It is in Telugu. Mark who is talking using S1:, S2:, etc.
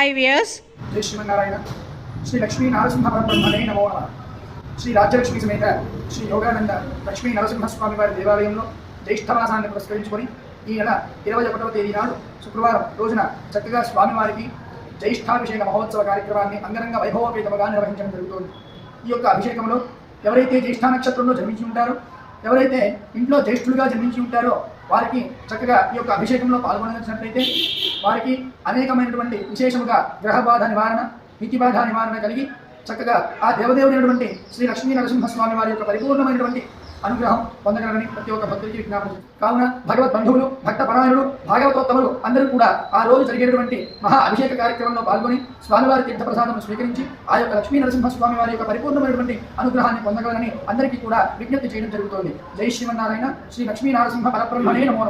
S1: ఫైవ్ ఇయర్స్
S2: జై శ్రీమన్నారాయణ శ్రీ లక్ష్మీ నరసింహ పరబ్రహ్మణే నమో. శ్రీ రాజ్యలక్ష్మి సమేత శ్రీ యోగానంద లక్ష్మీ నరసింహస్వామి వారి దేవాలయంలో జ్యేష్ఠమాసాన్ని పురస్కరించుకొని ఈ నెల ఇరవై ఒకటవ తేదీ నాడు శుక్రవారం రోజున చక్కగా స్వామివారికి జ్యేష్ఠాభిషేక మహోత్సవ కార్యక్రమాన్ని అంగరంగ వైభవోపేతముగా నిర్వహించడం జరుగుతోంది. ఈ యొక్క అభిషేకంలో ఎవరైతే జ్యేష్ఠ నక్షత్రంలో జన్మించి ఉంటారో ఎవరైతే ఇంట్లో జ్యేష్ఠులుగా జన్మించి ఉంటారో వారికి చక్కగా ఈ యొక్క అభిషేకంలో పాల్గొనగలిగినట్లయితే వారికి అనేకమైనటువంటి విశేషముగా గ్రహబాధ నివారణ నీతిబాధ నివారణ కలిగి చక్కగా ఆ దేవదేవుడైనటువంటి శ్రీ లక్ష్మీ నరసింహస్వామి వారి యొక్క పరిపూర్ణమైనటువంటి అనుగ్రహం పొందగలరని ప్రతి ఒక్క భక్తుడికి విజ్ఞాపం కావున భగవత్ బంధువులు భక్త పరాయణులు భాగవతోత్తములు అందరూ కూడా ఆ రోజు జరిగేటువంటి మహా అభిషేక కార్యక్రమంలో పాల్గొని స్వామివారి తీర్థ ప్రసాదం స్వీకరించి ఆ యొక్క లక్ష్మీ నరసింహస్వామి వారి యొక్క పరిపూర్ణమైనటువంటి అనుగ్రహాన్ని పొందగలరని అందరికీ కూడా విజ్ఞప్తి చేయడం జరుగుతోంది. జై శ్రీమన్నారాయణ. శ్రీ లక్ష్మీ నరసింహ పరబ్రహ్మణే నమో.